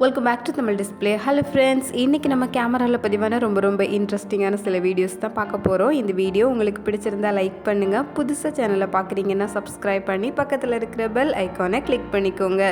Welcome back to Tamil display hello friends இன்றைக்கி நம்ம கேமராவில் பதிவான ரொம்ப ரொம்ப இன்ட்ரெஸ்டிங்கான சில வீடியோஸ் தான் பார்க்க போகிறோம் இந்த வீடியோ உங்களுக்கு பிடிச்சிருந்தா லைக் பண்ணுங்கள் புதுசாக சேனலை பார்க்குறீங்கன்னா சப்ஸ்கிரைப் பண்ணி பக்கத்தில் இருக்கிற பெல் ஐக்கானை கிளிக் பண்ணிக்கோங்க.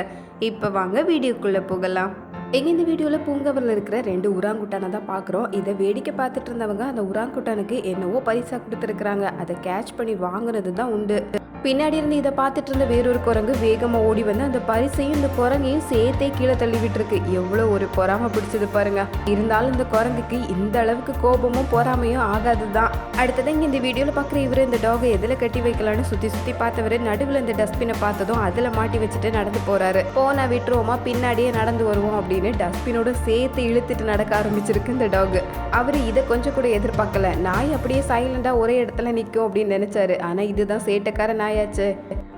இப்போ வாங்க வீடியோக்குள்ளே போகலாம். எங்கள் இந்த வீடியோவில் பூங்காவில் இருக்கிற ரெண்டு உராங்குட்டானை தான் பார்க்குறோம். இதை வேடிக்கை பார்த்துட்டு இருந்தவங்க அந்த உராங்குட்டானுக்கு என்னவோ பரிசாக கொடுத்துருக்குறாங்க. அதை கேட்ச் பண்ணி வாங்கினது தான் உண்டு. பின்னாடி இருந்து இதை பார்த்துட்டு இருந்த வேறொரு குரங்கு வேகமாக ஓடி வந்து அந்த பரிசையும் இந்த குரங்கையும் சேர்த்தே கீழே தள்ளிவிட்டு இருக்கு எவ்வளோ ஒரு பொறாமை பிடிச்சது பாருங்க. இருந்தாலும் இந்த குரங்குக்கு இந்த அளவுக்கு கோபமும் பொறாமையும் ஆகாது தான் அடுத்தது இங்கே இந்த வீடியோவில் பார்க்குற இவர் இந்த டாகை எதில் கட்டி வைக்கலான்னு சுற்றி சுற்றி பார்த்தவர் நடுவில் இந்த டஸ்ட்பினை பார்த்ததும் அதில் மாட்டி வச்சுட்டு நடந்து போகிறாரு போனால் விட்டுருவோமா பின்னாடியே நடந்து வருவோம் அப்படின்னு டஸ்ட்பினோட சேர்த்து இழுத்துட்டு நடக்க ஆரம்பிச்சிருக்கு இந்த டாக். அவர் இதை கொஞ்சம் கூட எதிர்பார்க்கல. நாய் அப்படியே சைலண்டாக ஒரே இடத்துல நிற்கும் அப்படின்னு நினச்சாரு. ஆனால் இதுதான் சேட்டைக்கார நாயாச்சு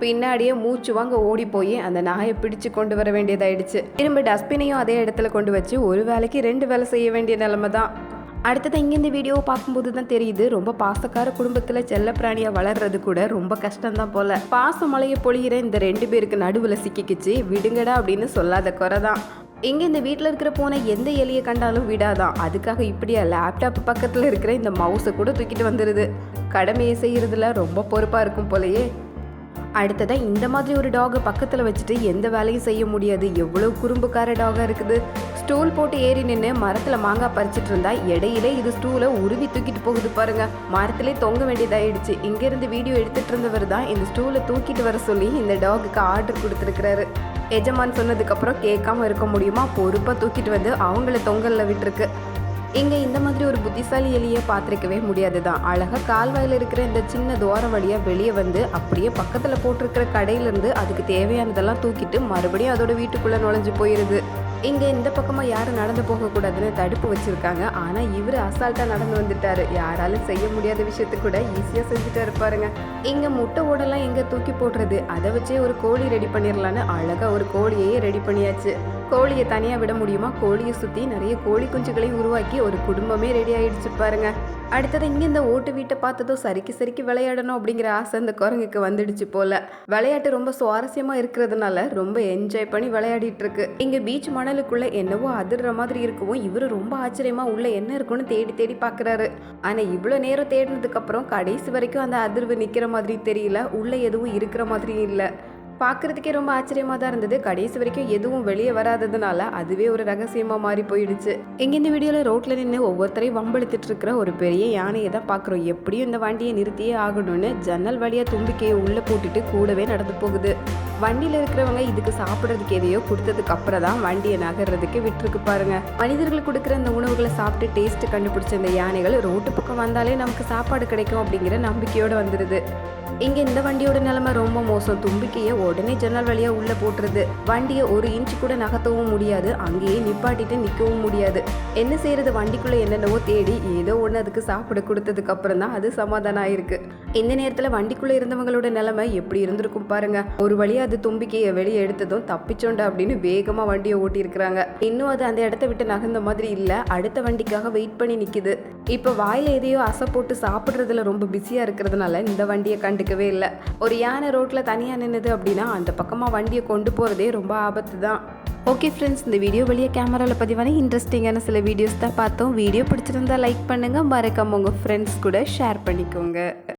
பின்னாடியே மூச்சு வாங்க ஓடி போய் அந்த நாயை பிடிச்சு கொண்டு வர வேண்டியதாயிடுச்சு. திரும்ப டஸ்ட்பினையும் அதே இடத்துல கொண்டு வச்சு ஒரு வேலைக்கு ரெண்டு வேலை செய்ய வேண்டிய நிலைமை தான். அடுத்தது இங்கே இந்த வீடியோவை பார்க்கும்போது தான் தெரியுது ரொம்ப பாசக்கார குடும்பத்தில் செல்லப்பிராணியாக வளர்றது கூட ரொம்ப கஷ்டம்தான் போல. பாச மலையை பொழிகிற இந்த ரெண்டு பேருக்கு நடுவில் சிக்கிக்கிச்சு விடுங்கடா அப்படின்னு சொல்லாத குறை தான். இங்கே இந்த வீட்டில் இருக்கிற பூனை எந்த எலியை கண்டாலும் விடாதான். அதுக்காக இப்படியா லேப்டாப் பக்கத்தில் இருக்கிற இந்த மவுஸை கூட தூக்கிட்டு வந்துடுது கடமையை செய்கிறதுல ரொம்ப பொறுப்பாக இருக்கும் போலயே. அடுத்ததாக இந்த மாதிரி ஒரு டாகை பக்கத்தில் வச்சுட்டு எந்த வேலையும் செய்ய முடியாது. எவ்வளோ குறும்புக்கார டாகாக இருக்குது. ஸ்டூல் போட்டு ஏறி நின்று மரத்தில் மாங்காய் பறிச்சிட்டு இருந்தா இடையிலே இது ஸ்டூலை உருவி தூக்கிட்டு போகுது பாருங்க. மரத்திலே தொங்க வேண்டியதாயிடுச்சு. இங்கேருந்து வீடியோ எடுத்துட்டு இருந்தவர் தான் இந்த ஸ்டூலை தூக்கிட்டு வர சொல்லி இந்த டாகுக்கு ஆர்டர் கொடுத்துருக்கிறாரு. எஜமான் சொன்னதுக்கப்புறம் கேட்காம இருக்க முடியுமா? பொறுப்பாக தூக்கிட்டு வந்து அவங்கள தொங்கலில் விட்டுருக்கு. இங்கே இந்த மாதிரி ஒரு புத்திசாலி எலியை பார்த்துருக்கவே முடியாது தான் அழகாக கால்வாயில் இருக்கிற இந்த சின்ன தோர வழியாக வெளியே வந்து அப்படியே பக்கத்தில் போட்டிருக்கிற கடையிலேருந்து அதுக்கு தேவையானதெல்லாம் தூக்கிட்டு மறுபடியும் அதோட வீட்டுக்குள்ளே நுழைஞ்சு போயிடுது இங்கே இந்த பக்கமாக யாரும் நடந்து போகக்கூடாதுன்னு தடுப்பு வச்சுருக்காங்க. ஆனால் இவர் அசால்ட்டாக நடந்து வந்துட்டார். யாராலும் செய்ய முடியாத விஷயத்தை கூட ஈஸியாக செஞ்சுட்டு இருப்பாருங்க இங்கே முட்டை ஓடெல்லாம் எங்கே தூக்கி போடுறது? அதை வச்சே ஒரு கோழி ரெடி பண்ணிடலான்னு அழகாக ஒரு கோழியையே ரெடி பண்ணியாச்சு. கோழியை தனியாக விட முடியுமா? கோழியை சுற்றி நிறைய கோழி குஞ்சுகளை உருவாக்கி ஒரு குடும்பமே ரெடி ஆயிடுச்சு பாருங்க. அடுத்தது இங்கே இந்த ஓட்டு வீட்டை பார்த்ததும் சரிக்கு சரிக்கு விளையாடணும் அப்படிங்கிற ஆசை இந்த குரங்குக்கு வந்துடுச்சு போல. விளையாட்டு ரொம்ப சுவாரஸ்யமாக இருக்கிறதுனால ரொம்ப என்ஜாய் பண்ணி விளையாடிட்டு இருக்கு. இங்கே பீச் மணலுக்குள்ள என்னவோ அதிர்ற மாதிரி இருக்கவும் இவர் ரொம்ப ஆச்சரியமா உள்ள என்ன இருக்குன்னு தேடி தேடி பார்க்குறாரு ஆனால் இவ்வளோ நேரம் தேடினதுக்கப்புறம் கடைசி வரைக்கும் அந்த அதிர்வு நிற்கிற மாதிரி தெரியல. உள்ள எதுவும் இருக்கிற மாதிரி இல்லை. பார்க்குறதுக்கே ரொம்ப ஆச்சரியமாக தான் இருந்தது. கடைசி வரைக்கும் எதுவும் வெளியே வராததுனால அதுவே ஒரு ரகசியமாக மாறி போயிடுச்சு. எங்கே இந்த வீடியோவில் ரோட்டில் நின்று ஒவ்வொருத்தரையும் வம்பெடுத்துட்டு இருக்கிற ஒரு பெரிய யானையை தான் பார்க்குறோம் எப்படியும் இந்த வண்டியை நிறுத்தியே ஆகணும்னு ஜன்னல் வழியாக தும்பிக்கையை உள்ளே போட்டுட்டு கூடவே நடந்து போகுது. வண்டியில் இருக்கிறவங்க இதுக்கு சாப்பிட்றதுக்கு எதையோ கொடுத்ததுக்கு அப்புறம் தான் வண்டியை நகர்றதுக்கு விட்டுருக்கு பாருங்க. மனிதர்கள் கொடுக்குற அந்த உணவுகளை சாப்பிட்டு டேஸ்ட் கண்டுபிடிச்ச இந்த யானைகள் ரோட்டு பக்கம் வந்தாலே நமக்கு சாப்பாடு கிடைக்கும் அப்படிங்கிற நம்பிக்கையோடு வந்துடுது இங்கே இந்த வண்டியோட நிலைமை ரொம்ப மோசம். தும்பிக்கையை உடனே ஜன்னல் வழியாக உள்ளே போட்டுருது. வண்டியை ஒரு இன்ச் கூட நகர்த்தவும் முடியாது. அங்கேயே நிப்பாட்டிட்டு நிற்கவும் முடியாது. என்ன செய்யறது வண்டிக்குள்ளே என்னென்னவோ தேடி ஏதோ ஒன்று அதுக்கு சாப்பிட கொடுத்ததுக்கு அப்புறம் தான் அது சமாதானம் ஆயிருக்கு. இந்த நேரத்தில் வண்டிக்குள்ளே இருந்தவங்களோட நிலைமை எப்படி இருந்திருக்கும் பாருங்க. ஒரு வழியாக அது தும்பிக்கையை வெளியே எடுத்ததும் தப்பிச்சோண்ட அப்படின்னு வேகமாக வண்டியை ஓட்டியிருக்கிறாங்க. இன்னும் அது அந்த இடத்த விட்டு நகர்ந்த மாதிரி இல்லை. அடுத்த வண்டிக்காக வெயிட் பண்ணி நிற்கிது இப்போ வாயில் எதையோ அசை போட்டு சாப்பிட்றதுல ரொம்ப பிஸியாக இருக்கிறதுனால இந்த வண்டியை கண்டுக்கவே இல்லை. ஒரு யானை ரோட்டில் தனியாக நின்னுது அப்படின்னு அந்த பக்கமாக வண்டியை கொண்டு போகிறதே ரொம்ப ஆபத்து தான் ஓகே ஃப்ரெண்ட்ஸ் இந்த வீடியோ வழியாக கேமராவில் பதிவான இன்ட்ரெஸ்டிங்கான சில வீடியோஸ் தான் பார்த்தோம். வீடியோ பிடிச்சிருந்தா லைக் பண்ணுங்கள் மறக்காம உங்கள் ஃப்ரெண்ட்ஸ் கூட ஷேர் பண்ணிக்கோங்க.